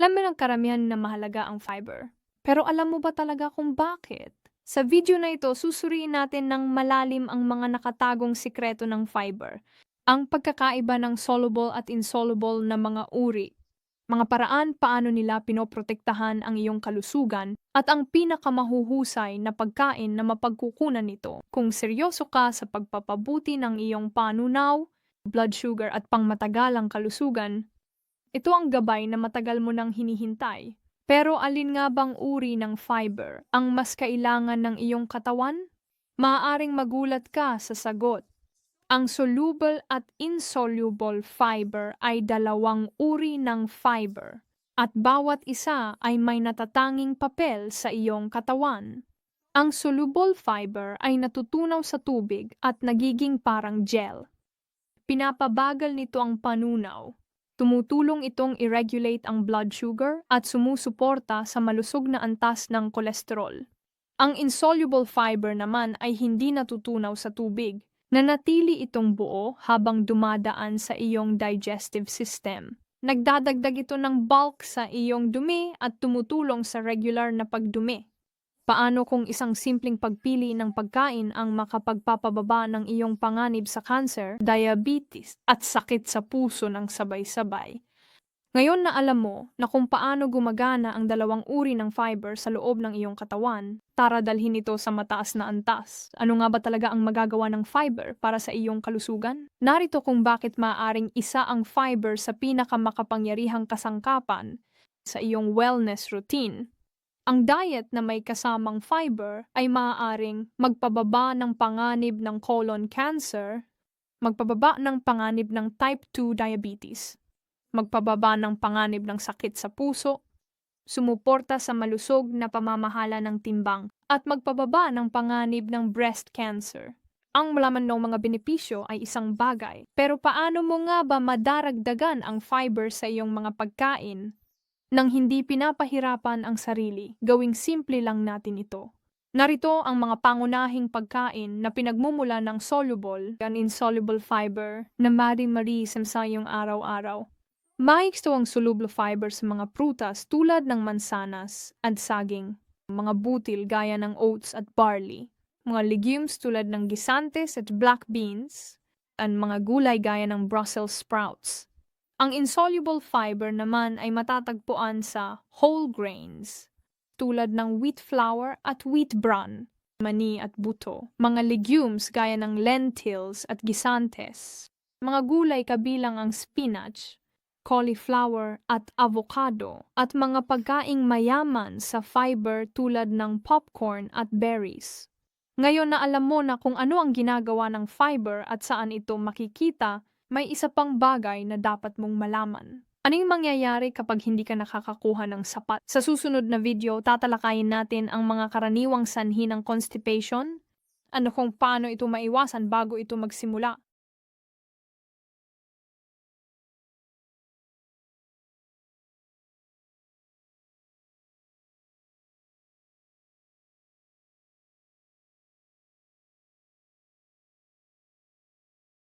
Alam mo ng karamihan na mahalaga ang fiber. Pero alam mo ba talaga kung bakit? Sa video na ito, susuriin natin ng malalim ang mga nakatagong sikreto ng fiber. Ang pagkakaiba ng soluble at insoluble na mga uri. Mga paraan paano nila pinoprotektahan ang iyong kalusugan at ang pinakamahuhusay na pagkain na mapagkukunan nito kung seryoso ka sa pagpapabuti ng iyong panunaw, blood sugar at pangmatagalang kalusugan. Ito ang gabay na matagal mo nang hinihintay. Pero alin nga bang uri ng fiber ang mas kailangan ng iyong katawan? Maaaring magulat ka sa sagot. Ang soluble at insoluble fiber ay dalawang uri ng fiber at bawat isa ay may natatanging papel sa iyong katawan. Ang soluble fiber ay natutunaw sa tubig at nagiging parang gel. Pinapabagal nito ang panunaw. Tumutulong itong i-regulate ang blood sugar at sumusuporta sa malusog na antas ng kolesterol. Ang insoluble fiber naman ay hindi natutunaw sa tubig nanatili itong buo habang dumadaan sa iyong digestive system. Nagdadagdag ito ng bulk sa iyong dumi at tumutulong sa regular na pagdumi. Paano kung isang simpleng pagpili ng pagkain ang makapagpapababa ng iyong panganib sa cancer, diabetes at sakit sa puso ng sabay-sabay? Ngayon na alam mo na kung paano gumagana ang dalawang uri ng fiber sa loob ng iyong katawan, tara dalhin ito sa mataas na antas. Ano nga ba talaga ang magagawa ng fiber para sa iyong kalusugan? Narito kung bakit maaaring isa ang fiber sa pinakamakapangyarihang kasangkapan sa iyong wellness routine. Ang diet na may kasamang fiber ay maaaring magpababa ng panganib ng colon cancer, magpababa ng panganib ng type 2 diabetes, magpababa ng panganib ng sakit sa puso, sumuporta sa malusog na pamamahala ng timbang, at magpababa ng panganib ng breast cancer. Ang malaman ng mga benepisyo ay isang bagay, pero paano mo nga ba madaragdagan ang fiber sa iyong mga pagkain nang hindi pinapahirapan ang sarili? Gawing simple lang natin ito. Narito ang mga pangunahing pagkain na pinagmumula ng soluble and insoluble fiber na mari-mari sa iyong araw-araw. Maiksto ang soluble fiber sa mga prutas tulad ng mansanas at saging, mga butil gaya ng oats at barley, mga legumes tulad ng gisantes at black beans, at mga gulay gaya ng Brussels sprouts. Ang insoluble fiber naman ay matatagpuan sa whole grains, tulad ng wheat flour at wheat bran, mani at buto, mga legumes gaya ng lentils at gisantes, mga gulay kabilang ang spinach, cauliflower at avocado at mga pagkaing mayaman sa fiber tulad ng popcorn at berries. Ngayon na alam mo na kung ano ang ginagawa ng fiber at saan ito makikita, may isa pang bagay na dapat mong malaman. Anong mangyayari kapag hindi ka nakakakuha ng sapat? Sa susunod na video, tatalakayin natin ang mga karaniwang sanhi ng constipation, ano kung paano ito maiwasan bago ito magsimula,